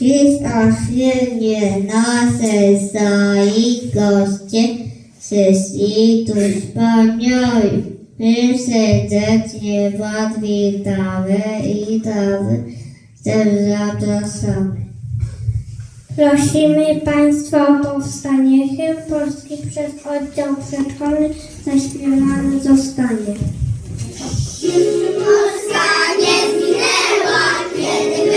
Dziś o świecie nasze stoi goście ze świtu wspaniałych. My serdecznie Was witamy i damy też zapraszamy. Prosimy Państwa o powstanie. Hymn polski przez oddział przedszkolny zaśpiewany zostanie. Polska nie zginęła, kiedy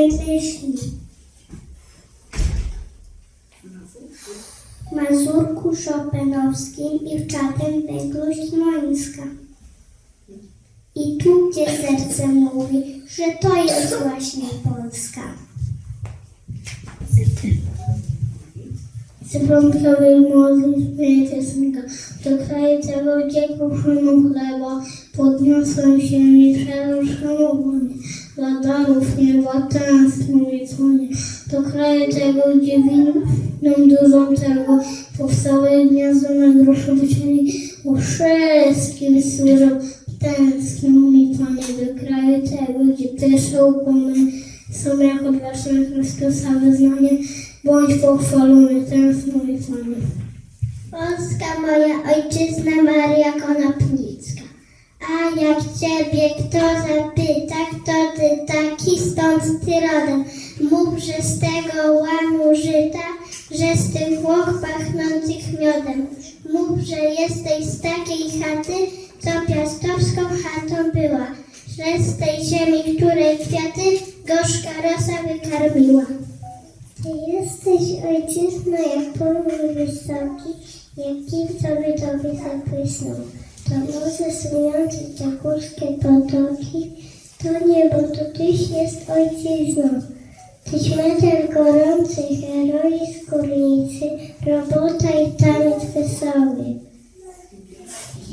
myśli. Mazurku Chopinowskim i w węglu Śmońska. I tu, gdzie serce mówi, że to jest właśnie Polska. Cyfrąkowej młody śmieje piosenka, do kraju tego gdzie chleba, podniosłem się i przeruszam ogólnie, nieba tęsknię dzwonię, do kraju tego gdzie winą dużą tego, powstałe gniazdo na groszu wyciągnie, bo wszystkim służą, tęsknią mi Panie do kraju tego, gdzie pierwsze ukłony są jak odważne Chrystusa wyznanie, bądź pochwalony, tęsknią mi Panie. Polska moja ojczyzna Maria Konopnicka. A jak ciebie kto zapyta, kto ty taki, stąd ty rodem. Mów, że z tego łamu żyta, że z tych Włoch pachnących miodem. Mów, że jesteś z takiej chaty, co piastowską chatą była. Że z tej ziemi, której kwiaty gorzka rosa wykarmiła. Ty jesteś ojczyzna jak pomnik wysoki, jaki sobie tobie zapłysnął. To morze sumiące te górskie potoki, to niebo, to tyś jest ojczyzną. Tyś medal gorący, heroi skórnicy, robota i taniec wesoły.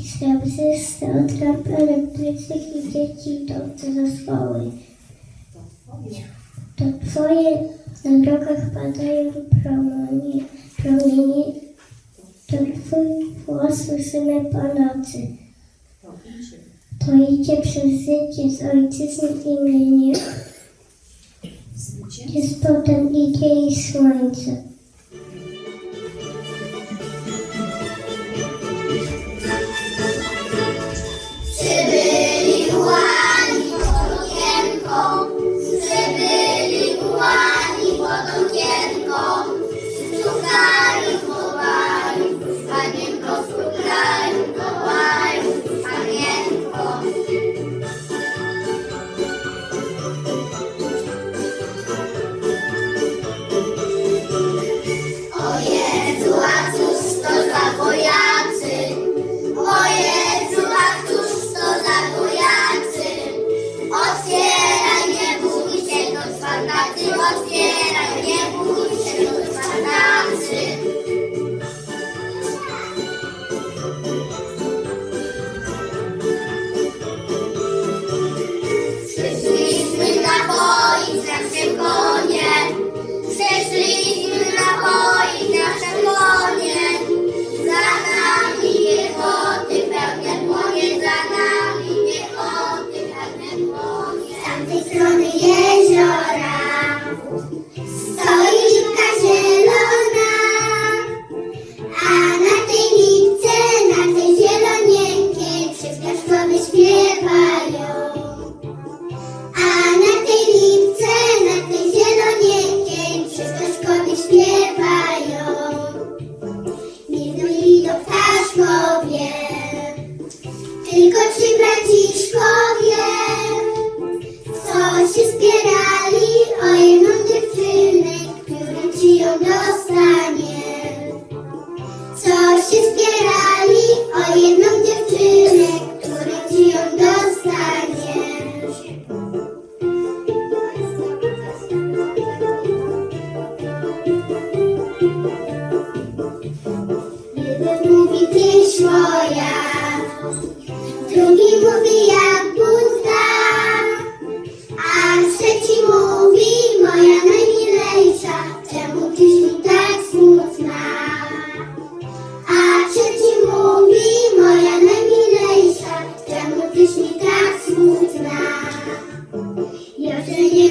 I srebrzyste otrap elektrycznych i dzieci idące do szkoły. To twoje na drogach padają promienie, promienie to twój głos słyszymy po nocy. To idzie przez życie z ojcowskim imieniem, jest potem idzie i słońce. Przybyli ułani pod okienką, przybyli Ja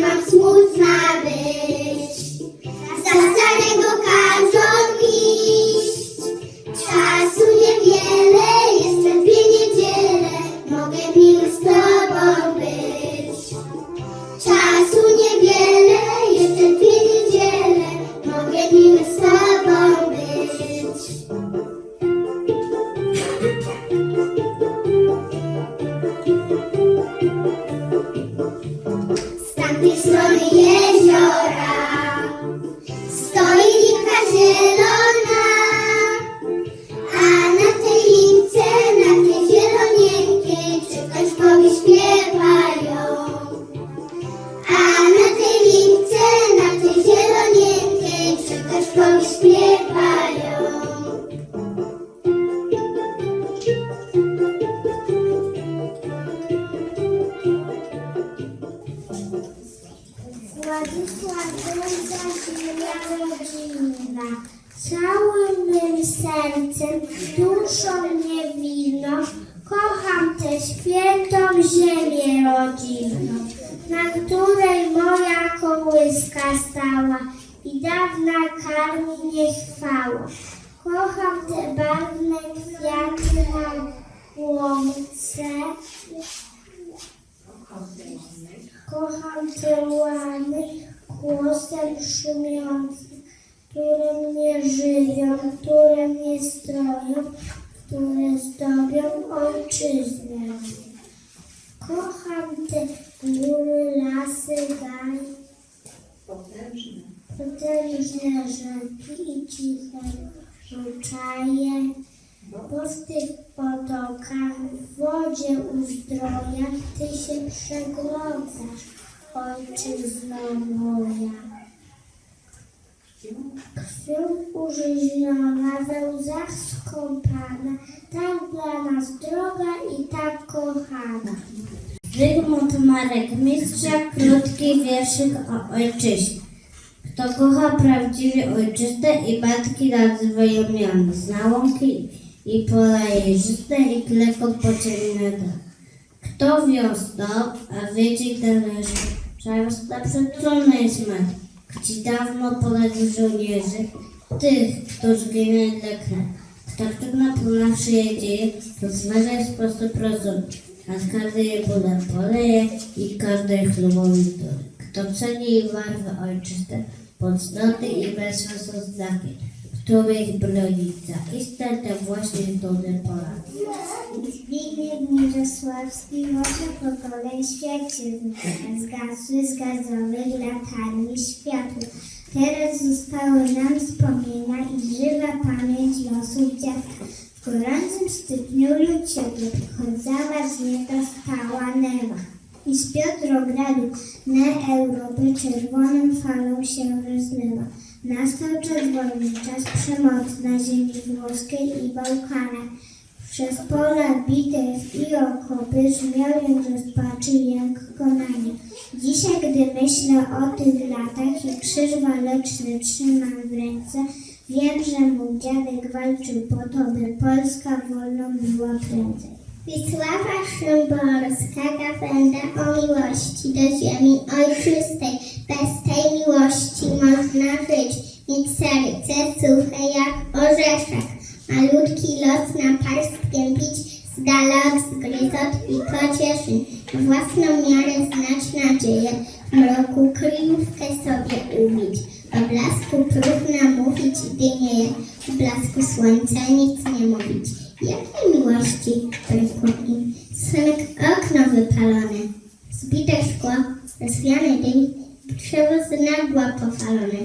Kocham te łany głosem szumiącym, które mnie żyją, które mnie stroją, które zdobią ojczyznę. Kocham te góry, lasy, gaj, potężne rzeki i ciche ruczaje, bo w tych potokach, w wodzie uzdroja, Ty się przeglądasz, ojczyzno moja. Krwią użyźniona, we łzach skąpana, tak dla nas droga i tak kochana. Zygmunt Marek, mistrza krótki wierszyk o ojczyźnie. Kto kocha prawdziwie ojczystę i matki nazywają miany, zna łąki i pola jeżyste i kleko pociemnego. Kto wiosną, a wiedzieć należy, często przecudny jest met, gdzie dawno poległ żołnierzy, tych, którzy ginęli dla kraju. Kto trudno ponawszy je dzieje, to zmaga w sposób rozumny, a każdy je buda poleje i każdy chlubowi. Kto ceni barwy ojczyste, podstaty i znaki, których broni zaiste te właśnie dury Polacy. Zbigniew Mirosławski może pokoleń świecił, zgasły z gazowych latarni światło. Teraz zostały nam wspomnienia i żywa pamięć losów dziadka. W gorącym styczniu luciego chodzała z niego stała Newa. I z Piotrogradu na Europę czerwoną falą się rozlewa. Nastał czerwony czas przemocy na ziemi włoskiej i Bałkanach. Przez pola bitew i okopy brzmiał rozpaczy jęk konania. Dzisiaj, gdy myślę o tych latach i krzyż waleczny trzymam w ręce, wiem, że mój dziadek walczył po to, by Polska wolną była prędzej. Wisława Szymborska gawęda o miłości do ziemi ojczystej. Bez tej miłości można żyć, mieć serce suche jak orzeszek. Malutki los na parstkiem pić, z dala od zgryzot i pocieszyn. W własną miarę znać nadzieję, w mroku kryjówkę sobie ubić. O blasku próbna mówić, gdy nie je, w blasku słońca nic nie mówić. Jakiej miłości brakło im? Okno wypalone, zbite szkło, rozwiany dym, drzewo z nagła powalone,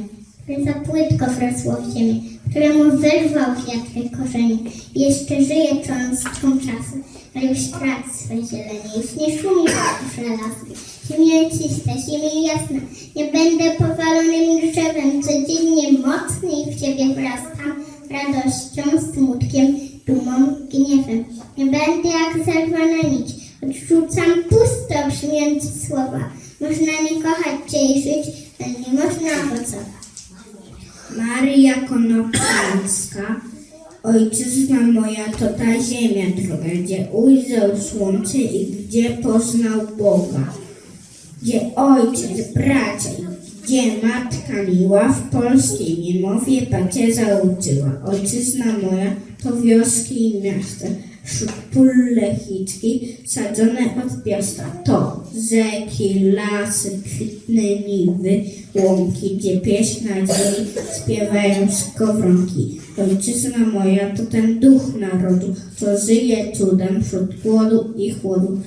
za płytko wrosło w ziemię, któremu wyrwał wiatr korzenie. Jeszcze żyje cząstką czasu, ale już traci swe zielenie, już nie szumi w lasy. Ziemia czysta, ziemia jasna, nie będę powalonym drzewem, codziennie mocniej w Ciebie wrastam, radością, smutkiem, dumą gniewem. Nie będę jak zerwana nić. Odrzucam pusto brzmiące słowa. Można nie kochać czy żyć, ale nie można owocować. Maria Konopnicka, ojczyzna moja to ta ziemia droga, gdzie ujrzał słońce i gdzie poznał Boga. Gdzie ojciec, bracia gdzie matka miła w polskiej niemowie pacierza uczyła. Ojczyzna moja to wioski i miasta, wśród pól lechicki sadzone od piasta. To rzeki, lasy, kwitne niwy, łąki, gdzie pieśń nadziei śpiewają skowronki. Ojczyzna moja to ten duch narodu, co żyje cudem wśród głodu i chłodu.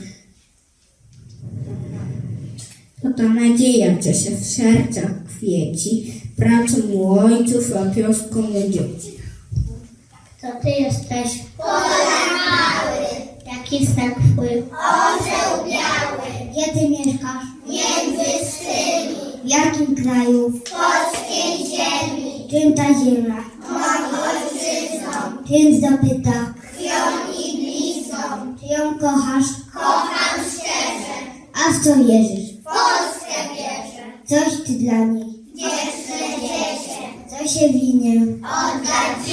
To ta nadzieja, co się w sercach kwieci, pracą u ojców, a piostką u dzieci. To ty jesteś? Pola mały. Jaki znak twój? Orzeł biały. Gdzie ty mieszkasz? Między swymi. W jakim kraju? W polskiej ziemi. Czym ta ziemia? Moją ojczyzną. Czym zdobyta? Krwią i blizną. Czy ją kochasz? Kocham szczerze. A w co wierzysz? W Polskę wierzę. Coś ty dla niej? Wierzę dziecię. Co się winie? Oddać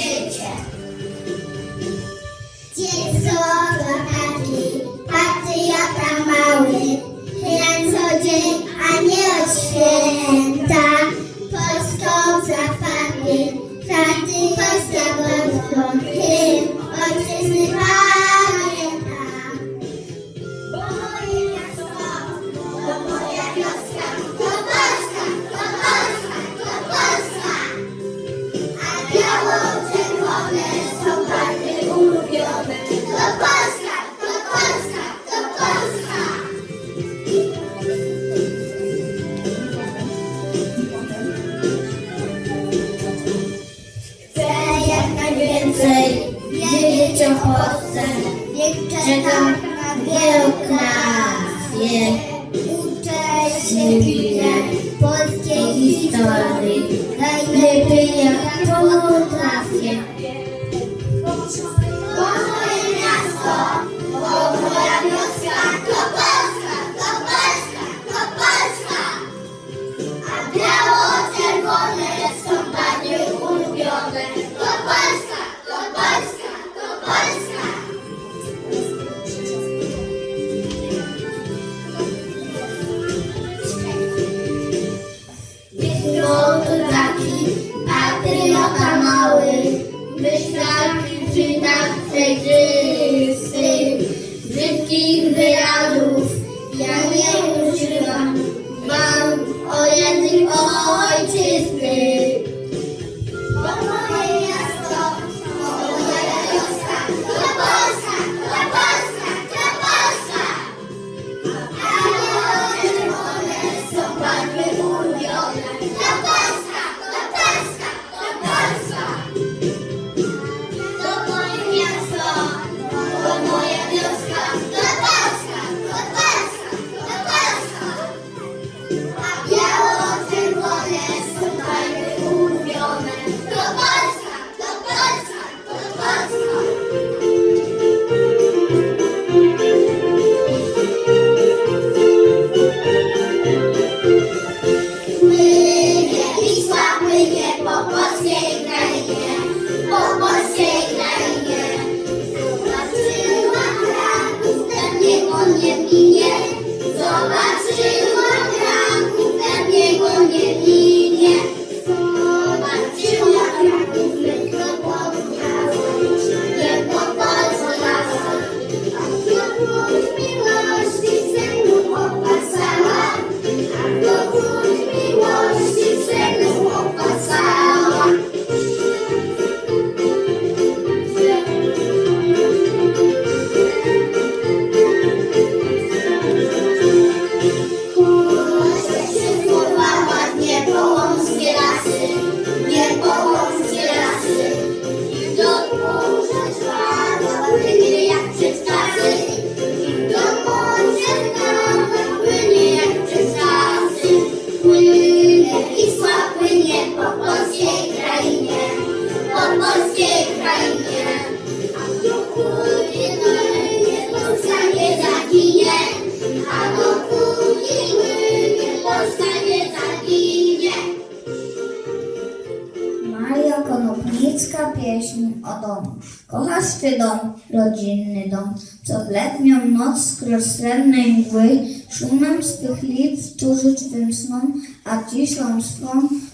Ty dom, rodzinny dom, co w letnią noc skroz sennej mgły szumem swych lic tuży twym snom, a ciszą swą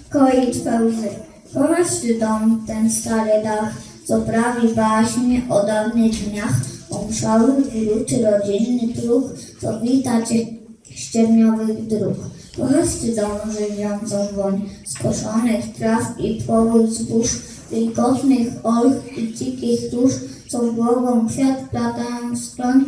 koi twe łzy. Ty dom, ten stary dach, co prawi baśnie o dawnych dniach, omszały wiruty rodzinny próg, co wita cię ścierniowych dróg. Ty dom żywiącą woń skoszonych traw i płowych zbóż, wilgotnych olch i dzikich róż, co głową kwiat platają skroń.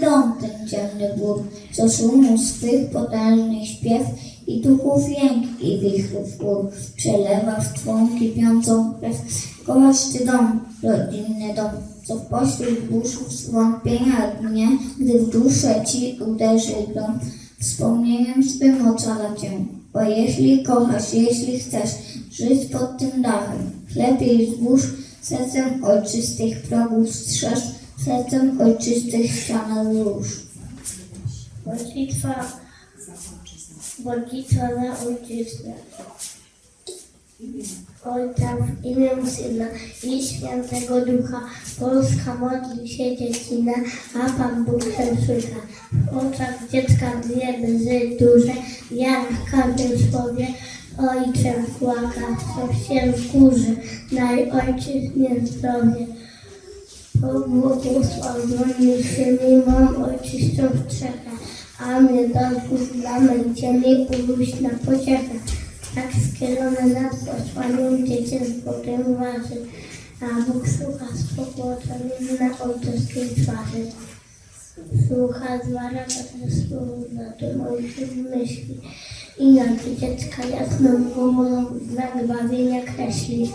Dom ten ciemny bór, co szumu swych potężnych śpiew i duchów jęk i wichrów gór przelewa w twą kipiącą krew. Kochasz ty dom, rodzinny dom, co w pośród burzów zwątpienia dnie, gdy w duszę ci uderzy grom, wspomnieniem swym ocala cię. Bo jeśli kochasz, jeśli chcesz żyć pod tym dachem, lepiej zbóż sercem ojczystych progów strzeż, sercem ojczystych ścian złóż. Modlitwa, modlitwa na ojczyznę. Ojca w imię Syna i Świętego Ducha, Polska modli się dziecina, a Pan Bóg słucha. W oczach dziecka dwie łzy duże, ja w każdym słowie Ojczem płaka, co się wkurzy, daj ojczyźnie zdrowie. Pobłogosławiony Syny, mam ojczystą strzechę, a mnie dotków dla mej ziemi uluś na pociechę. Tak skierowany nad posłaniem dziecięctwo tym waży, a Bóg słucha spokłoszonym na ojcowskiej twarzy. Słucha słów na ojców myśli i na dziecka jasną głową znak bawienia kreśli.